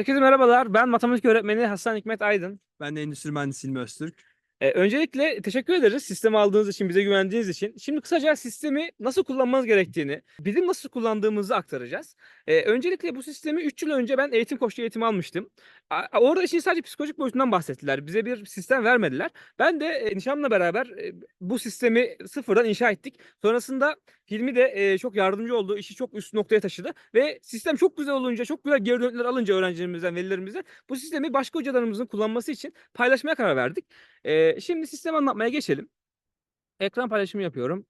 Herkese merhabalar. Ben matematik öğretmeni Hasan Hikmet Aydın. Ben de endüstri mühendisiyim Öztürk. Ee, öncelikle teşekkür ederiz sistemi aldığınız için, bize güvendiğiniz için. Şimdi kısaca sistemi nasıl kullanmanız gerektiğini, bizim nasıl kullandığımızı aktaracağız. Ee, öncelikle bu sistemi 3 yıl önce ben eğitim koçluğu eğitimi almıştım. A- orada işin sadece psikolojik boyutundan bahsettiler. Bize bir sistem vermediler. Ben de e, nişanlımla beraber e, bu sistemi sıfırdan inşa ettik. Sonrasında Hilmi de e, çok yardımcı oldu. işi çok üst noktaya taşıdı. Ve sistem çok güzel olunca, çok güzel geri dönütler alınca öğrencilerimizden, velilerimizden bu sistemi başka hocalarımızın kullanması için paylaşmaya karar verdik. Ee, şimdi sistemi anlatmaya geçelim. Ekran paylaşımı yapıyorum.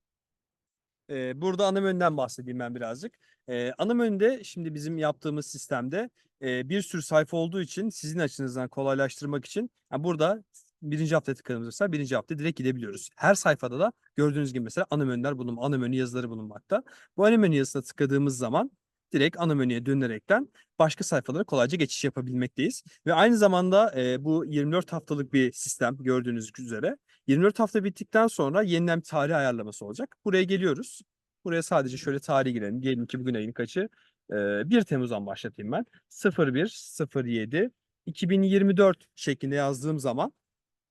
Ee, burada ana menüden bahsedeyim ben birazcık. Ee, ana menüde şimdi bizim yaptığımız sistemde e, bir sürü sayfa olduğu için sizin açınızdan kolaylaştırmak için yani burada birinci haftaya tıkladığımız mesela birinci hafta direkt gidebiliyoruz. Her sayfada da gördüğünüz gibi mesela ana menüler bulun, ana menü yazıları bulunmakta. Bu ana menü yazısına tıkladığımız zaman direkt ana menüye dönerekten başka sayfalara kolayca geçiş yapabilmekteyiz. Ve aynı zamanda e, bu 24 haftalık bir sistem gördüğünüz üzere. 24 hafta bittikten sonra yeniden bir tarih ayarlaması olacak. Buraya geliyoruz. Buraya sadece şöyle tarih girelim. Diyelim ki bugün ayın kaçı? Ee, 1 Temmuz'dan başlatayım ben. 01 07 2024 şeklinde yazdığım zaman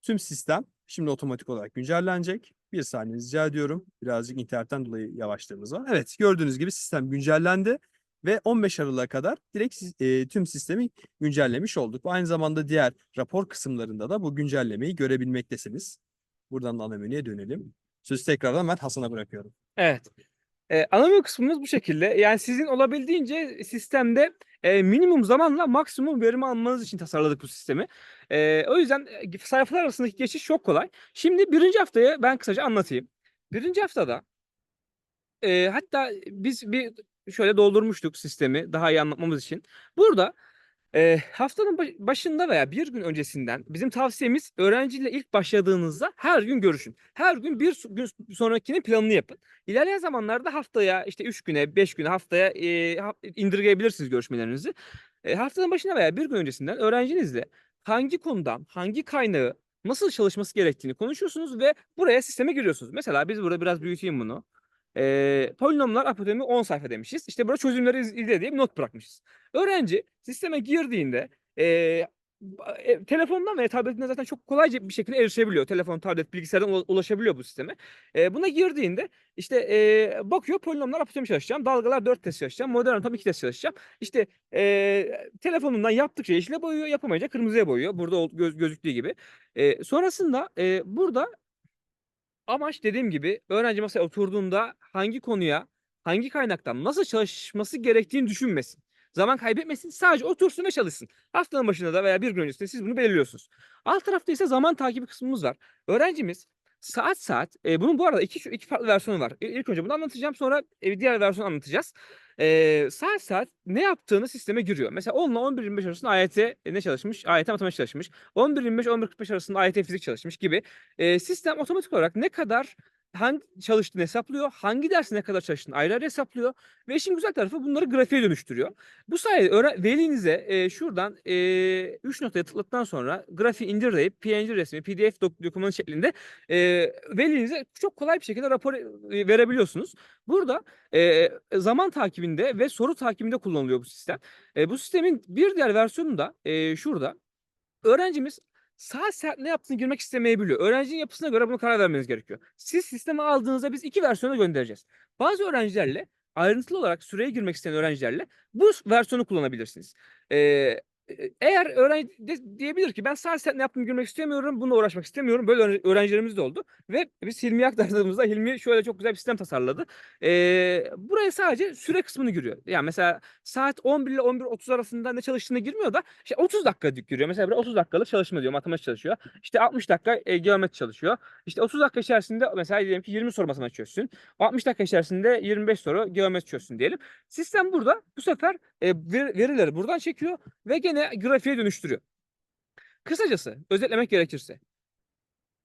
tüm sistem şimdi otomatik olarak güncellenecek. Bir saniye rica ediyorum. Birazcık internetten dolayı yavaşlığımız var. Evet gördüğünüz gibi sistem güncellendi ve 15 Aralık'a kadar direkt e, tüm sistemi güncellemiş olduk. Aynı zamanda diğer rapor kısımlarında da bu güncellemeyi görebilmektesiniz. Buradan da ana menüye dönelim. Sözü tekrardan ben Hasan'a bırakıyorum. Evet. Ee, ana menü kısmımız bu şekilde. Yani sizin olabildiğince sistemde e, minimum zamanla maksimum verimi almanız için tasarladık bu sistemi. Ee, o yüzden e, sayfalar arasındaki geçiş çok kolay. Şimdi birinci haftayı ben kısaca anlatayım. Birinci haftada e, hatta biz bir şöyle doldurmuştuk sistemi daha iyi anlatmamız için. Burada Eee, haftanın baş- başında veya bir gün öncesinden bizim tavsiyemiz öğrenciyle ilk başladığınızda her gün görüşün. Her gün bir gün sonrakinin planını yapın. İlerleyen zamanlarda haftaya işte 3 güne 5 güne haftaya ha- indirgeyebilirsiniz görüşmelerinizi. Eee, haftanın başında veya bir gün öncesinden öğrencinizle hangi konudan hangi kaynağı nasıl çalışması gerektiğini konuşuyorsunuz ve buraya sisteme giriyorsunuz. Mesela biz burada biraz büyüteyim bunu. Eee polinomlar apotemi 10 sayfa demişiz. İşte burada çözümleri iz- izle diye bir not bırakmışız. Öğrenci sisteme girdiğinde e, telefondan veya tabletinden zaten çok kolayca bir şekilde erişebiliyor. Telefon, tablet, bilgisayardan ula- ulaşabiliyor bu sisteme. Eee, buna girdiğinde işte eee, bakıyor polinomlar apotemi çalışacağım. Dalgalar 4 test çalışacağım. Modern atom 2 test çalışacağım. İşte eee, telefonundan yaptıkça yeşile boyuyor, yapamayınca kırmızıya boyuyor. Burada göz, gözüktüğü gibi. Eee, sonrasında eee, burada Amaç dediğim gibi öğrenci masaya oturduğunda hangi konuya, hangi kaynaktan nasıl çalışması gerektiğini düşünmesin. Zaman kaybetmesin, sadece otursun ve çalışsın. Haftanın başında da veya bir gün öncesinde siz bunu belirliyorsunuz. Alt tarafta ise zaman takibi kısmımız var. Öğrencimiz saat saat, e, bunun bu arada iki, iki farklı versiyonu var. İlk önce bunu anlatacağım, sonra e, diğer versiyonu anlatacağız. E, saat saat ne yaptığını sisteme giriyor. Mesela 10 ile 11.25 arasında AYT ne çalışmış? AYT matematik çalışmış. 11.25-11.45 arasında AYT fizik çalışmış gibi Eee, sistem otomatik olarak ne kadar hangi çalıştığını hesaplıyor, hangi dersi ne kadar çalıştığını ayrı ayrı hesaplıyor ve işin güzel tarafı bunları grafiğe dönüştürüyor. Bu sayede öğre velinize eee, şuradan 3 noktaya tıkladıktan sonra grafiği indir deyip PNG resmi, PDF dok- dokümanı şeklinde eee velinize çok kolay bir şekilde rapor e, verebiliyorsunuz. Burada eee, zaman takibinde ve soru takibinde kullanılıyor bu sistem. E, bu sistemin bir diğer versiyonu da eee, şurada. Öğrencimiz saat saat ne yaptığını girmek istemeyebiliyor. Öğrencinin yapısına göre buna karar vermeniz gerekiyor. Siz sisteme aldığınızda biz iki versiyonu göndereceğiz. Bazı öğrencilerle ayrıntılı olarak süreye girmek isteyen öğrencilerle bu versiyonu kullanabilirsiniz. Ee, eğer öğrenci de- diyebilir ki ben saat ne yaptığımı girmek istemiyorum, bununla uğraşmak istemiyorum. Böyle öğre- öğrencilerimiz de oldu. Ve biz Hilmi'ye aktardığımızda Hilmi şöyle çok güzel bir sistem tasarladı. Ee, buraya sadece süre kısmını giriyor. Yani mesela saat 11 ile 11.30 arasında ne çalıştığını girmiyor da işte 30 dakika giriyor. Mesela buraya 30 dakikalık çalışma diyor. Matematik çalışıyor. İşte 60 dakika e, geometri çalışıyor. İşte 30 dakika içerisinde mesela diyelim ki 20 soru matematik çözsün. 60 dakika içerisinde 25 soru geometri çözsün diyelim. Sistem burada bu sefer e, ver- verileri buradan çekiyor ve gene grafiğe dönüştürüyor. Kısacası özetlemek gerekirse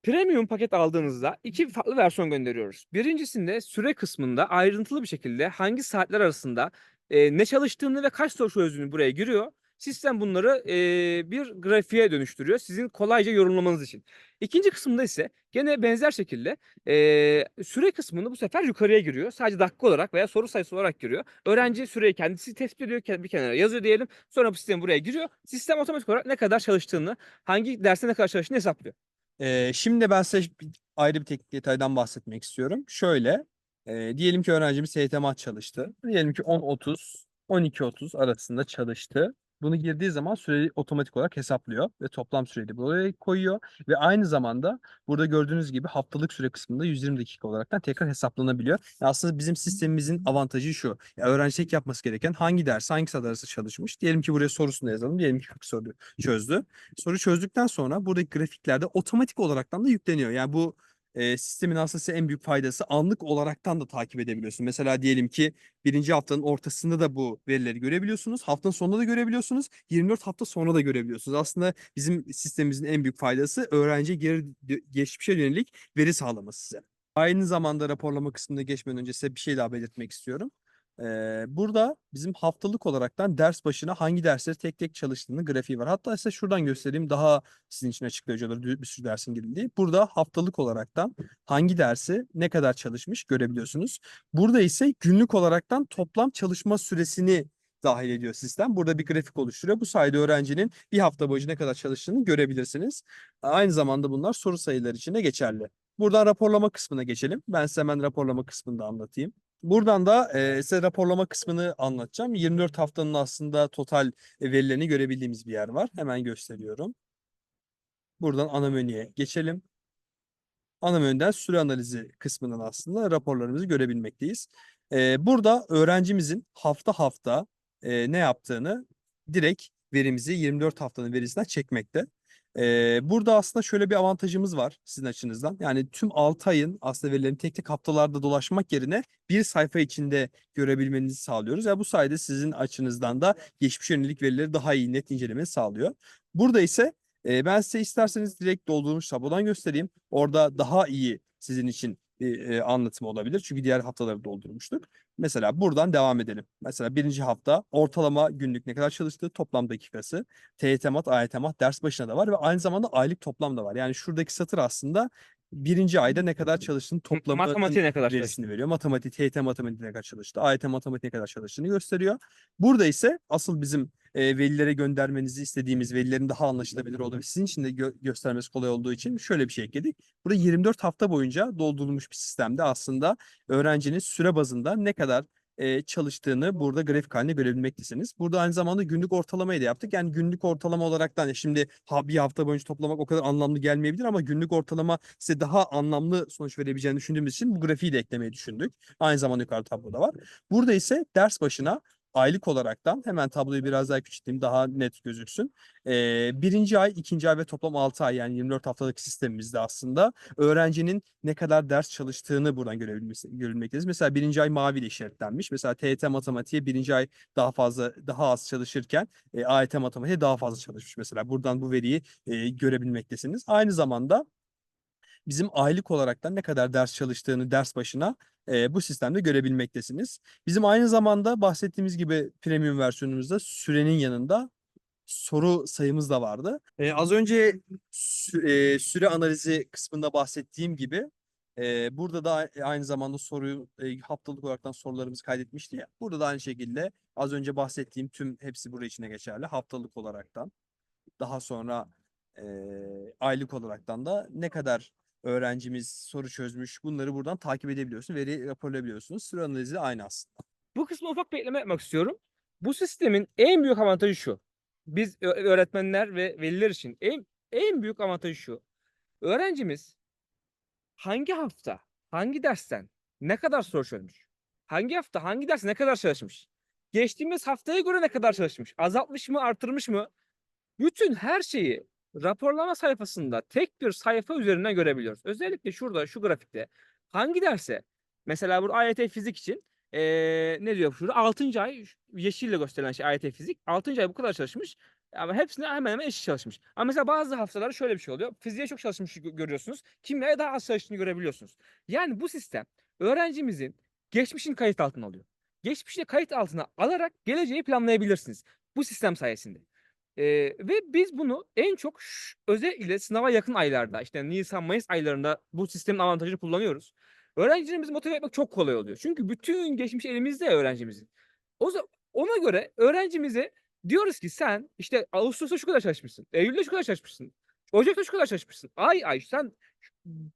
Premium paket aldığınızda iki farklı versiyon gönderiyoruz. Birincisinde süre kısmında ayrıntılı bir şekilde hangi saatler arasında e, ne çalıştığını ve kaç soru çözdüğünü buraya giriyor. Sistem bunları eee, bir grafiğe dönüştürüyor sizin kolayca yorumlamanız için. İkinci kısımda ise gene benzer şekilde eee, süre kısmını bu sefer yukarıya giriyor. Sadece dakika olarak veya soru sayısı olarak giriyor. Öğrenci süreyi kendisi tespit ediyor, bir kenara yazıyor diyelim. Sonra bu sistem buraya giriyor. Sistem otomatik olarak ne kadar çalıştığını, hangi derste ne kadar çalıştığını hesaplıyor. Ee, şimdi ben size ayrı bir teknik detaydan bahsetmek istiyorum. Şöyle, e, diyelim ki öğrencimiz SYT Mat çalıştı. Diyelim ki 10.30, 12.30 arasında çalıştı. Bunu girdiği zaman süreyi otomatik olarak hesaplıyor ve toplam süreyi de buraya koyuyor. Ve aynı zamanda burada gördüğünüz gibi haftalık süre kısmında 120 dakika olaraktan tekrar hesaplanabiliyor. Yani aslında bizim sistemimizin avantajı şu. Ya öğrenci tek yapması gereken hangi ders, hangi saat çalışmış. Diyelim ki buraya sorusunu yazalım. Diyelim ki 40 soru çözdü. Soru çözdükten sonra buradaki grafiklerde otomatik olaraktan da yükleniyor. Yani bu e, sistemin aslında en büyük faydası anlık olaraktan da takip edebiliyorsun. Mesela diyelim ki birinci haftanın ortasında da bu verileri görebiliyorsunuz. Haftanın sonunda da görebiliyorsunuz. 24 hafta sonra da görebiliyorsunuz. Aslında bizim sistemimizin en büyük faydası öğrenciye geri geçmişe yönelik veri sağlaması size. Aynı zamanda raporlama kısmına geçmeden önce size bir şey daha belirtmek istiyorum. Burada bizim haftalık olaraktan ders başına hangi dersleri tek tek çalıştığını grafiği var. Hatta size şuradan göstereyim daha sizin için açıklayıcı olur bir sürü dersin girildiği. Burada haftalık olaraktan hangi dersi ne kadar çalışmış görebiliyorsunuz. Burada ise günlük olaraktan toplam çalışma süresini dahil ediyor sistem. Burada bir grafik oluşturuyor. Bu sayede öğrencinin bir hafta boyunca ne kadar çalıştığını görebilirsiniz. Aynı zamanda bunlar soru sayıları için de geçerli. Buradan raporlama kısmına geçelim. Ben size hemen raporlama kısmını da anlatayım. Buradan da e, size raporlama kısmını anlatacağım. 24 haftanın aslında total verilerini görebildiğimiz bir yer var. Hemen gösteriyorum. Buradan ana menüye geçelim. Ana menüden süre analizi kısmından aslında raporlarımızı görebilmekteyiz. E, burada öğrencimizin hafta hafta e, ne yaptığını direkt verimizi 24 haftanın verisinden çekmekte. Burada aslında şöyle bir avantajımız var sizin açınızdan. Yani tüm 6 ayın aslında verilerini tek tek haftalarda dolaşmak yerine bir sayfa içinde görebilmenizi sağlıyoruz. Ya bu sayede sizin açınızdan da geçmiş yönelik verileri daha iyi net incelemeni sağlıyor. Burada ise ben size isterseniz direkt doldurulmuş tablodan göstereyim. Orada daha iyi sizin için bir e, anlatım olabilir. Çünkü diğer haftaları doldurmuştuk. Mesela buradan devam edelim. Mesela birinci hafta ortalama günlük ne kadar çalıştığı toplam dakikası. TYT mat, AYT mat ders başına da var ve aynı zamanda aylık toplam da var. Yani şuradaki satır aslında birinci ayda ne kadar çalıştığını toplamı Matematiğe ne kadar çalıştı? verisini veriyor. Matematik, TYT matematik ne kadar çalıştı, AYT matematik ne kadar çalıştığını gösteriyor. Burada ise asıl bizim e, velilere göndermenizi istediğimiz velilerin daha anlaşılabilir olduğu sizin için de gö- göstermesi kolay olduğu için şöyle bir şey ekledik. Burada 24 hafta boyunca doldurulmuş bir sistemde aslında öğrencinin süre bazında ne kadar e, çalıştığını burada grafik halinde görebilmektesiniz. Burada aynı zamanda günlük ortalamayı da yaptık. Yani günlük ortalama olaraktan ya şimdi ha, bir hafta boyunca toplamak o kadar anlamlı gelmeyebilir ama günlük ortalama size daha anlamlı sonuç verebileceğini düşündüğümüz için bu grafiği de eklemeyi düşündük. Aynı zamanda yukarı tabloda var. Burada ise ders başına aylık olaraktan hemen tabloyu biraz daha küçülteyim daha net gözüksün. Ee, birinci ay, ikinci ay ve toplam 6 ay yani 24 haftalık sistemimizde aslında öğrencinin ne kadar ders çalıştığını buradan görebilmesi, görülmekteyiz. Mesela birinci ay maviyle işaretlenmiş. Mesela TYT matematiğe birinci ay daha fazla daha az çalışırken e, AYT matematiğe daha fazla çalışmış. Mesela buradan bu veriyi e, görebilmektesiniz. Aynı zamanda bizim aylık olaraktan ne kadar ders çalıştığını ders başına e, bu sistemde görebilmektesiniz. Bizim aynı zamanda bahsettiğimiz gibi premium versiyonumuzda sürenin yanında soru sayımız da vardı. E, az önce sü- e, süre analizi kısmında bahsettiğim gibi e, burada da aynı zamanda soruyu e, haftalık olaraktan sorularımızı kaydetmişti ya. Burada da aynı şekilde az önce bahsettiğim tüm hepsi buraya içine geçerli. Haftalık olaraktan daha sonra e, aylık olaraktan da ne kadar öğrencimiz soru çözmüş bunları buradan takip edebiliyorsunuz. Veri raporlayabiliyorsunuz. Süre analizi aynı aslında. Bu kısmı ufak bir ekleme yapmak istiyorum. Bu sistemin en büyük avantajı şu. Biz öğretmenler ve veliler için en en büyük avantajı şu. Öğrencimiz hangi hafta, hangi dersten ne kadar soru çözmüş? Hangi hafta, hangi ders ne kadar çalışmış? Geçtiğimiz haftaya göre ne kadar çalışmış? Azaltmış mı, artırmış mı? Bütün her şeyi raporlama sayfasında tek bir sayfa üzerinden görebiliyoruz. Özellikle şurada şu grafikte hangi derse mesela burada AYT fizik için eee, ne diyor şurada 6. ay yeşille gösterilen şey AYT fizik 6. ay bu kadar çalışmış ama hepsine hemen hemen eşit çalışmış. Ama mesela bazı haftalarda şöyle bir şey oluyor. Fiziğe çok çalışmış gö- görüyorsunuz. Kimyaya daha az çalıştığını görebiliyorsunuz. Yani bu sistem öğrencimizin geçmişini kayıt altına alıyor. Geçmişini kayıt altına alarak geleceği planlayabilirsiniz. Bu sistem sayesinde. Eee, ve biz bunu en çok özellikle sınava yakın aylarda, işte, nisan, mayıs aylarında bu sistemin avantajını kullanıyoruz. Öğrencilerimizi motive etmek çok kolay oluyor. Çünkü bütün geçmişi elimizde öğrencimizin. O ona göre öğrencimize diyoruz ki sen, işte, ağustosta şu kadar çalışmışsın, eylülde şu kadar çalışmışsın, ocakta şu kadar çalışmışsın. Ay ay sen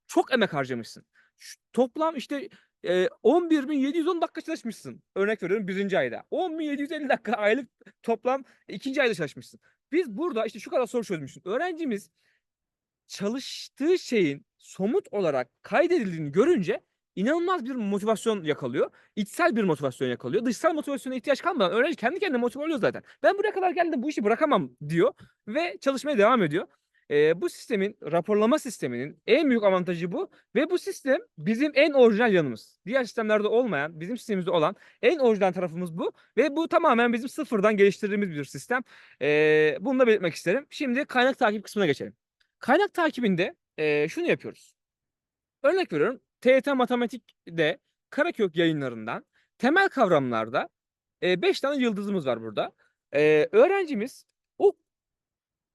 çok emek harcamışsın. Ş toplam, işte, eee, 11.710 dakika çalışmışsın. Örnek veriyorum 1. ayda. 10.750 dakika aylık toplam 2. ayda çalışmışsın. Biz burada, işte, şu kadar soru çözmüşsün. Öğrencimiz çalıştığı şeyin somut olarak kaydedildiğini görünce inanılmaz bir motivasyon yakalıyor. İçsel bir motivasyon yakalıyor. Dışsal motivasyona ihtiyaç kalmadan öğrenci kendi kendine motive oluyor zaten. "Ben buraya kadar geldim, bu işi bırakamam." diyor ve çalışmaya devam ediyor. Eee, bu sistemin, raporlama sisteminin en büyük avantajı bu ve bu sistem bizim en orijinal yanımız. Diğer sistemlerde olmayan, bizim sistemimizde olan en orijinal tarafımız bu ve bu tamamen bizim sıfırdan geliştirdiğimiz bir sistem. Eee, bunu da belirtmek isterim. Şimdi kaynak takip kısmına geçelim. Kaynak takibinde, eee, şunu yapıyoruz. Örnek veriyorum, TYT Matematik'de Karakök Yayınları'ndan temel kavramlarda, eee, 5 tane yıldızımız var burada. Eee, öğrencimiz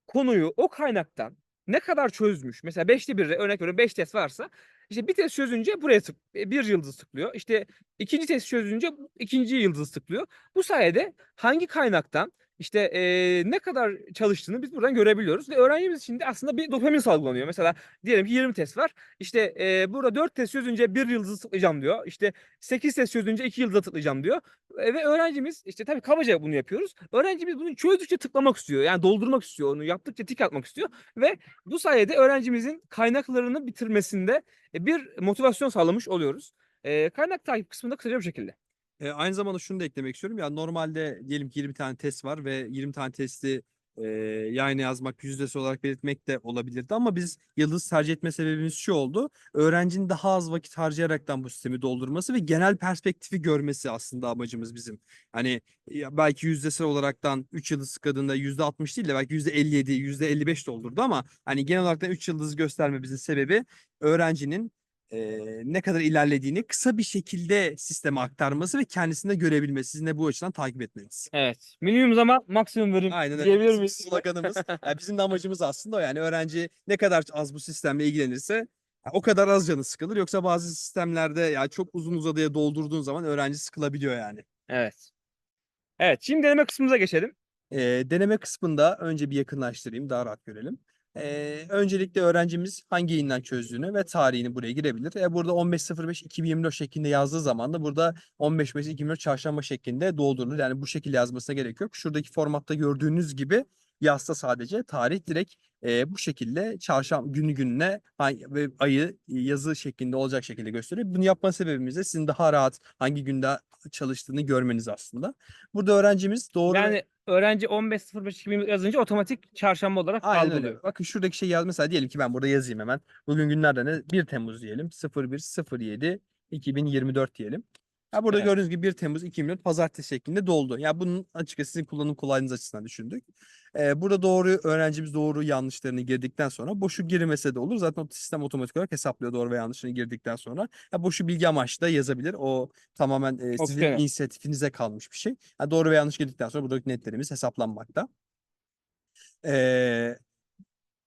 konuyu o kaynaktan ne kadar çözmüş, mesela 5'te 1'e örnek veriyorum 5 test varsa, işte, bir test çözünce buraya tık eee, 1 yıldız tıklıyor. İşte, 2'nci test çözünce 2'nci yıldızı tıklıyor. Bu sayede hangi kaynaktan, işte, eee, ne kadar çalıştığını biz buradan görebiliyoruz ve öğrencimiz için de aslında bir dopamin salgılanıyor. Mesela diyelim ki 20 test var. İşte, eee, burada 4 test çözünce 1 yıldızı tıklayacağım diyor. İşte, 8 test çözünce 2 yıldıza tıklayacağım diyor. Eee, ve öğrencimiz, işte, tabii kabaca bunu yapıyoruz. Öğrencimiz bunu çözdükçe tıklamak istiyor. Yani doldurmak istiyor onu. Yaptıkça tik atmak istiyor ve bu sayede öğrencimizin kaynaklarını bitirmesinde, eee, bir motivasyon sağlamış oluyoruz. Eee, kaynak takip kısmı da kısaca bu şekilde. Eee, aynı zamanda şunu da eklemek istiyorum. Ya, normalde diyelim ki 20 tane test var ve 20 tane testi, eee, yan yana yazmak, yüzdesi olarak belirtmek de olabilirdi ama biz yıldız tercih etme sebebimiz şu oldu: Öğrencinin daha az vakit harcayaraktan bu sistemi doldurması ve genel perspektifi görmesi aslında amacımız bizim. Hani, ya, belki yüzdesel olaraktan 3 yıldız tıkladığında %60 değil de belki %57, %55 doldurdu ama, hani, genel olaraktan 3 yıldızı göstermemizin sebebi öğrencinin, eee, ne kadar ilerlediğini kısa bir şekilde sisteme aktarması ve kendisinin de görebilmesi. Sizin de bu açıdan takip etmeniz. Evet. Minimum zaman, maksimum verim Aynen öyle. diyebilir Bizim miyiz? sloganımız. Ya, bizim de amacımız aslında o yani. Öğrenci ne kadar az bu sistemle ilgilenirse, o kadar az canı sıkılır. Yoksa bazı sistemlerde ya çok uzun uzadıya doldurduğun zaman öğrenci sıkılabiliyor yani. Evet. Evet, şimdi deneme kısmımıza geçelim. Eee, deneme kısmında önce bir yakınlaştırayım, daha rahat görelim. Eee, öncelikle öğrencimiz hangi yayından çözdüğünü ve tarihini buraya girebilir. Eee, burada 15.05.2024 şeklinde yazdığı zaman da burada 15.05.2024 çarşamba şeklinde doldurulur. Yani bu şekilde yazmasına gerek yok. Şuradaki formatta gördüğünüz gibi yazsa sadece tarih direkt, eee, bu şekilde çarşam günü gününe ay ve ayı yazı şeklinde olacak şekilde gösteriyor. Bunu yapma sebebimiz de sizin daha rahat hangi günde çalıştığını görmeniz aslında. Burada öğrencimiz doğru Yani öğrenci 15.05.2024 yazınca otomatik çarşamba olarak Aynen öyle. algılıyor. Bakın şuradaki şeyi yaz mesela diyelim ki ben burada yazayım hemen. Bugün günlerden ne? 1 Temmuz diyelim. 01.07.2024 diyelim. Ya burada Evet. gördüğünüz gibi 1 Temmuz 2024 pazartesi şeklinde doldu. Ya bunun açıkçası sizin kullanım kolaylığınız açısından düşündük. Eee, burada doğru öğrencimiz doğru yanlışlarını girdikten sonra boşu girmese de olur. Zaten o sistem otomatik olarak hesaplıyor doğru ve yanlışını girdikten sonra. Ya boşu bilgi amaçlı da yazabilir. O tamamen, eee, sizin Opsiyonel. inisiyatifinize kalmış bir şey. Ya doğru ve yanlış girdikten sonra buradaki netlerimiz hesaplanmakta. Eee,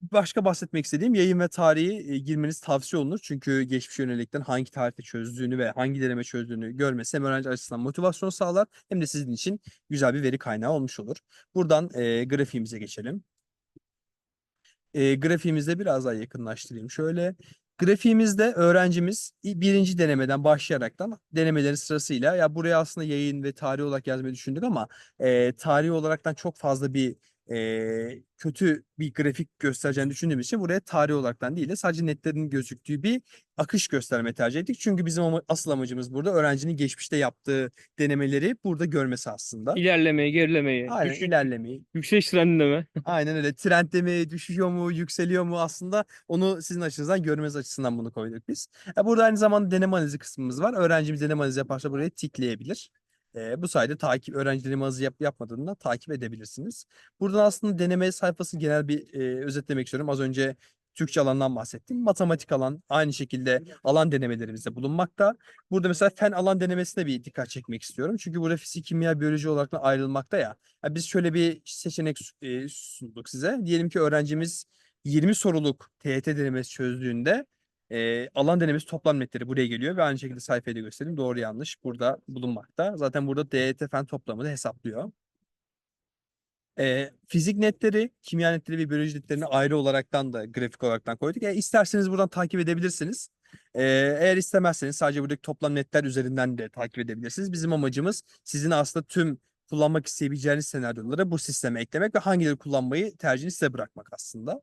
başka bahsetmek istediğim yayın ve tarihi, eee, girmeniz tavsiye olunur. Çünkü geçmişe yönelikten hangi tarihte çözdüğünü ve hangi deneme çözdüğünü görmesi hem öğrenci açısından motivasyon sağlar hem de sizin için güzel bir veri kaynağı olmuş olur. Buradan, eee, grafiğimize geçelim. Eee, grafiğimizde biraz daha yakınlaştırayım şöyle. Grafiğimizde öğrencimiz i 1'inci denemeden başlayaraktan denemelerin sırasıyla ya buraya aslında yayın ve tarih olarak yazmayı düşündük ama, eee, tarih olaraktan çok fazla bir, eee, kötü bir grafik göstereceğini düşündüğümüz için buraya tarih olaraktan değil de sadece netlerin gözüktüğü bir akış göstermeyi tercih ettik. Çünkü bizim ama asıl amacımız burada öğrencinin geçmişte yaptığı denemeleri burada görmesi aslında. İlerlemeyi, gerilemeyi, Aynen düşüş ilerlemeyi. yükseliş trendinde mi? Aynen öyle. Trendde mi, düşüyor mu, yükseliyor mu aslında onu sizin açınızdan görmeniz açısından bunu koyduk biz. E, burada aynı zamanda deneme analizi kısmımız var. Öğrencimiz deneme analizi yaparsa buraya tikleyebilir. Eee, bu sayede takip öğrenci deneme analizi yap yapmadığında takip edebilirsiniz. Buradan aslında deneme sayfasını genel bir, eee, özetlemek istiyorum. Az önce Türkçe alandan bahsettim. Matematik alan aynı şekilde alan denemelerimizde bulunmakta. Burada mesela fen alan denemesine bir dikkat çekmek istiyorum. Çünkü burada fizik, kimya, biyoloji olarak da ayrılmakta ya. Ya biz şöyle bir seçenek e, sunduk size. Diyelim ki öğrencimiz 20 soruluk TYT denemesi çözdüğünde e, alan denemesi toplam netleri buraya geliyor ve aynı şekilde sayfayı da göstereyim. Doğru yanlış burada bulunmakta. Zaten burada DYT fen toplamını hesaplıyor. E, fizik netleri, kimya netleri ve biyoloji netlerini ayrı olaraktan da grafik olaraktan koyduk. E, isterseniz buradan takip edebilirsiniz. E, eğer istemezseniz sadece buradaki toplam netler üzerinden de takip edebilirsiniz. Bizim amacımız sizin aslında tüm kullanmak isteyebileceğiniz senaryoları bu sisteme eklemek ve hangileri kullanmayı tercihini size bırakmak aslında.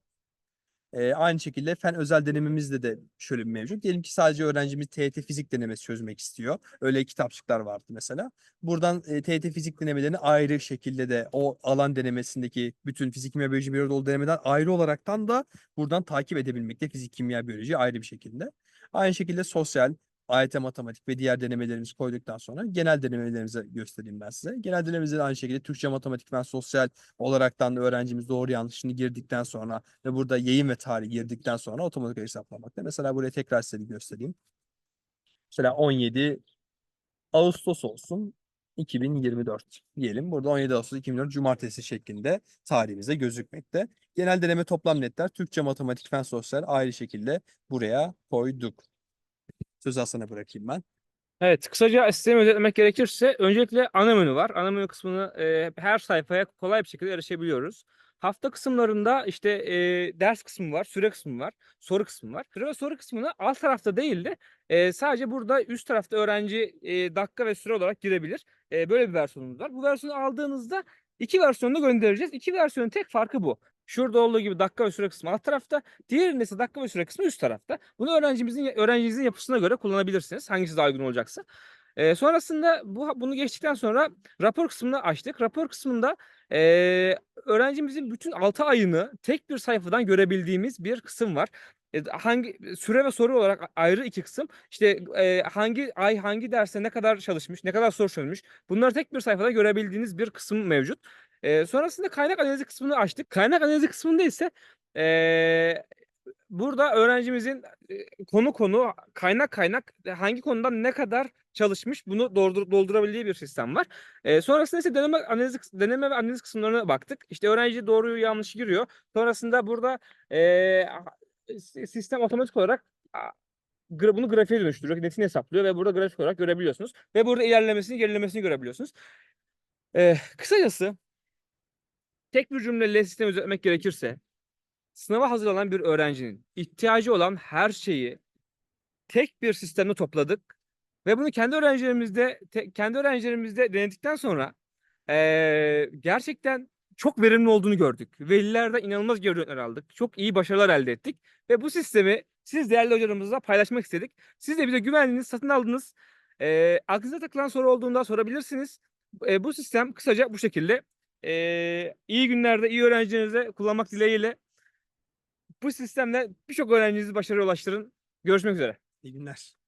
Ee, aynı şekilde fen özel denememizde de şöyle bir mevcut. Diyelim ki sadece öğrencimiz TYT fizik denemesi çözmek istiyor. Öyle kitapçıklar vardı mesela. Buradan e, TYT fizik denemelerini ayrı şekilde de o alan denemesindeki bütün fizik, kimya, biyoloji, biyoloji dolu denemeden ayrı olaraktan da buradan takip edebilmekte fizik, kimya, biyoloji ayrı bir şekilde. Aynı şekilde sosyal, AYT matematik ve diğer denemelerimizi koyduktan sonra genel denemelerimizi göstereyim ben size. Genel denememizde de aynı şekilde Türkçe, matematik ve sosyal olaraktan da öğrencimiz doğru yanlışını girdikten sonra ve burada yayın ve tarih girdikten sonra otomatik hesaplamakta. Mesela buraya tekrar size göstereyim. Mesela 17 Ağustos olsun 2024 diyelim. Burada 17 Ağustos 2024 Cumartesi şeklinde tarihimize gözükmekte. Genel deneme toplam netler Türkçe, matematik, fen, sosyal ayrı şekilde buraya koyduk. Sözü Hasan'a bırakayım ben. Evet, kısaca sistemi özetlemek gerekirse öncelikle ana menü var. Ana menü kısmını e, her sayfaya kolay bir şekilde erişebiliyoruz. Hafta kısımlarında işte e, ders kısmı var, süre kısmı var, soru kısmı var. Süre ve soru kısmını alt tarafta değil de e, sadece burada üst tarafta öğrenci e, dakika ve süre olarak girebilir. E, böyle bir versiyonumuz var. Bu versiyonu aldığınızda iki versiyonda göndereceğiz. İki versiyonun tek farkı bu. Şurada olduğu gibi dakika ve süre kısmı alt tarafta. Diğerinde ise dakika ve süre kısmı üst tarafta. Bunu öğrencimizin öğrencinizin yapısına göre kullanabilirsiniz. Hangisi daha uygun olacaksa. Ee, sonrasında bu bunu geçtikten sonra rapor kısmını açtık. Rapor kısmında ee, öğrencimizin bütün 6 ayını tek bir sayfadan görebildiğimiz bir kısım var. E, hangi süre ve soru olarak ayrı iki kısım. İşte e, hangi ay hangi derste ne kadar çalışmış, ne kadar soru çözmüş. Bunları tek bir sayfada görebildiğiniz bir kısım mevcut. E, sonrasında kaynak analizi kısmını açtık. Kaynak analizi kısmında ise e, burada öğrencimizin e, konu konu kaynak kaynak hangi konudan ne kadar çalışmış bunu doldur, doldurabildiği bir sistem var. E, sonrasında ise deneme analiz deneme ve analiz kısımlarına baktık. İşte öğrenci doğruyu yanlışı giriyor. Sonrasında burada e, sistem otomatik olarak bunu grafiğe dönüştürüyor. Netini hesaplıyor ve burada grafik olarak görebiliyorsunuz. Ve burada ilerlemesini, gerilemesini görebiliyorsunuz. E, kısacası tek bir cümleyle sistemi özetlemek gerekirse sınava hazırlanan bir öğrencinin ihtiyacı olan her şeyi tek bir sistemde topladık ve bunu kendi öğrencilerimizde te- kendi öğrencilerimizde denedikten sonra eee, gerçekten çok verimli olduğunu gördük. Velilerden inanılmaz geri dönüşler aldık. Çok iyi başarılar elde ettik ve bu sistemi siz değerli hocalarımızla paylaşmak istedik. Siz de bize güvendiğiniz, satın aldınız. Eee aklınıza takılan soru olduğunda sorabilirsiniz. Eee, bu sistem kısaca bu şekilde. Eee iyi günlerde iyi öğrencilerinize kullanmak dileğiyle bu sistemle birçok öğrencinizi başarıya ulaştırın. Görüşmek üzere. İyi günler.